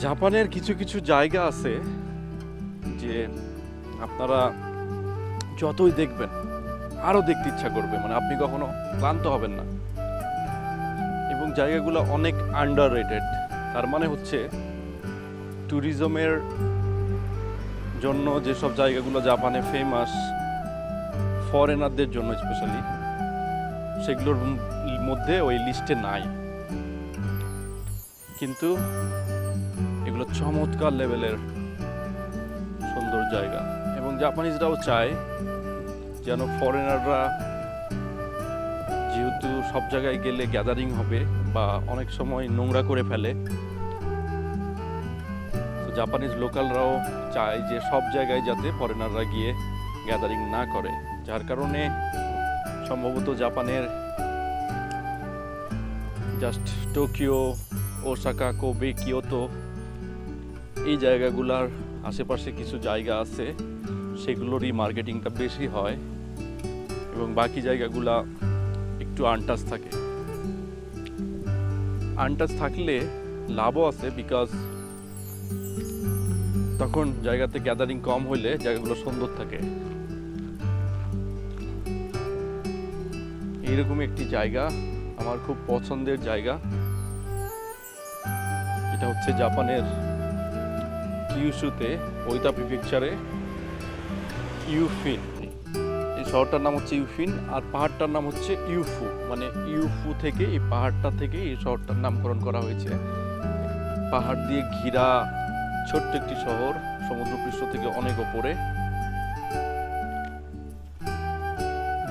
জাপানের কিছু কিছু জায়গা আছে যে আপনারা যতই দেখবেন, আরও দেখতে ইচ্ছা করবে। মানে আপনি কখনো ক্লান্ত হবেন না। এবং জায়গাগুলো অনেক আন্ডার রেটেড তার মানে হচ্ছে ট্যুরিজমের জন্য যেসব জায়গাগুলো জাপানে ফেমাস ফরেনারদের জন্য স্পেশালি সেগুলোর মধ্যে ওই লিস্টে নাই। কিন্তু এগুলো চমৎকার লেভেলের সুন্দর জায়গা। এবং জাপানিজরাও চায় যেন ফরেনাররা যেহেতু সব জায়গায় গেলে গ্যাদারিং হবে বা অনেক সময় নোংরা করে ফেলে, তো জাপানিজ লোকালরাও চায় যে সব জায়গায় যাতে ফরেনাররা গিয়ে গ্যাদারিং না করে। যার কারণে সম্ভবত জাপানের just Tokyo Osaka Kobe Kyoto এই জায়গাগুলার আশেপাশে কিছু জায়গা আছে, সেগুলোরই মার্কেটিংটা বেশি হয় এবং বাকি জায়গাগুলা একটু আনটাচ থাকে। আনটাচ থাকলে লাভও আছে বিকজ তখন জায়গাতে গ্যাদারিং কম হইলে জায়গাগুলো সুন্দর থাকে। এইরকম একটি জায়গা, আমার খুব পছন্দের জায়গা। এটা হচ্ছে জাপানের কিউশুতে ওইতা প্রিফেকচারে ইউফিন। এই শহরটার নাম হচ্ছে ইউফিন, আর পাহাড়টার নাম হচ্ছে ইউফু। মানে ইউফু থেকে, এই পাহাড়টা থেকে এই শহরটার নামকরণ করা হয়েছে। পাহাড় দিয়ে ঘিরা ছোট্ট একটি শহর, সমুদ্রপৃষ্ঠ থেকে অনেক ওপরে।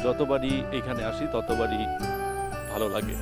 যতবারই এখানে আসি, ততবারই ভালো লাগে।